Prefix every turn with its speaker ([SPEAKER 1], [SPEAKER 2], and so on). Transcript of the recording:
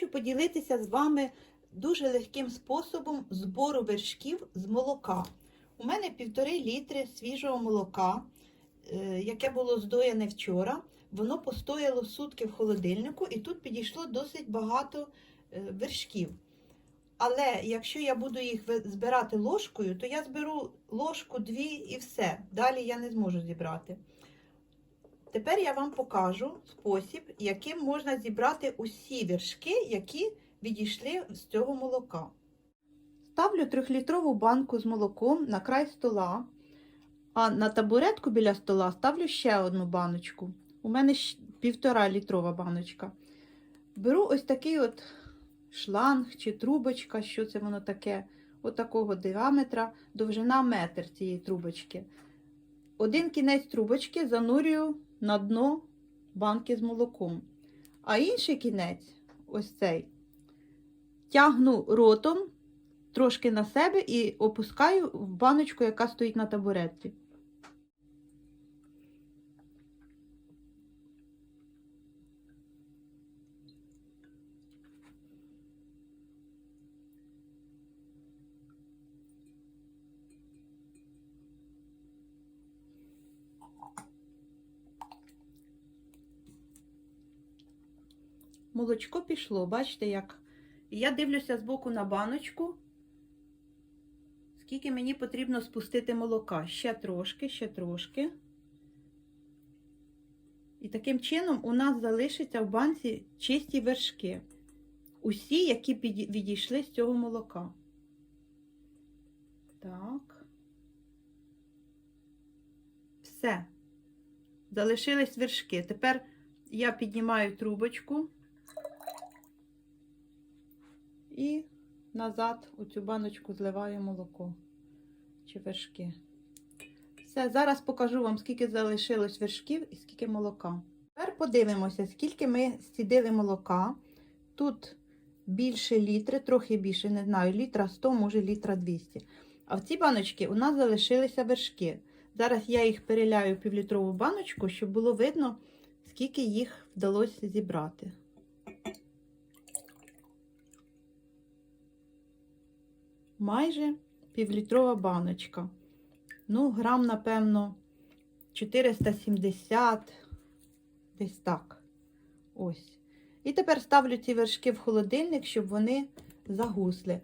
[SPEAKER 1] хочу поділитися з вами дуже легким способом збору вершків з молока. У мене півтори літри свіжого молока, е, яке було здоєне вчора. Воно постояло сутки в холодильнику, і тут підійшло досить багато е, вершків. Але якщо я буду їх збирати ложкою, то я зберу ложку, дві і все. Далі я не зможу зібрати. Тепер я вам покажу спосіб, яким можна зібрати усі вершки, які відійшли з цього молока. Ставлю трьохлітрову банку з молоком на край стола, а на табуретку біля стола ставлю ще одну баночку. У мене півтора літрова баночка. Беру ось такий от шланг чи трубочка, що це воно таке, от діаметра, довжина метр цієї трубочки. Один кінець трубочки занурюю на дно банки з молоком. А інший кінець, ось цей, тягну ротом трошки на себе і опускаю в баночку, яка стоїть на табуретці. Молочко пішло, бачите, як. Я дивлюся збоку на баночку, скільки мені потрібно спустити молока. Ще трошки, ще трошки. І таким чином у нас залишиться в банці чисті вершки. Усі, які відійшли з цього молока. Так. Все. Залишились вершки. Тепер я піднімаю трубочку і назад у цю баночку зливаю молоко чи вершки. Все, зараз покажу вам, скільки залишилось вершків і скільки молока. Тепер подивимося, скільки ми стідили молока. Тут більше літри, трохи більше, не знаю, літра 100, може літра 200. А в цій баночці у нас залишилися вершки. Зараз я їх переляю в півлітрову баночку, щоб було видно, скільки їх вдалося зібрати. Майже півлітрова баночка. Ну, грам, напевно, 470, десь так. Ось. І тепер ставлю ці вершки в холодильник, щоб вони загусли.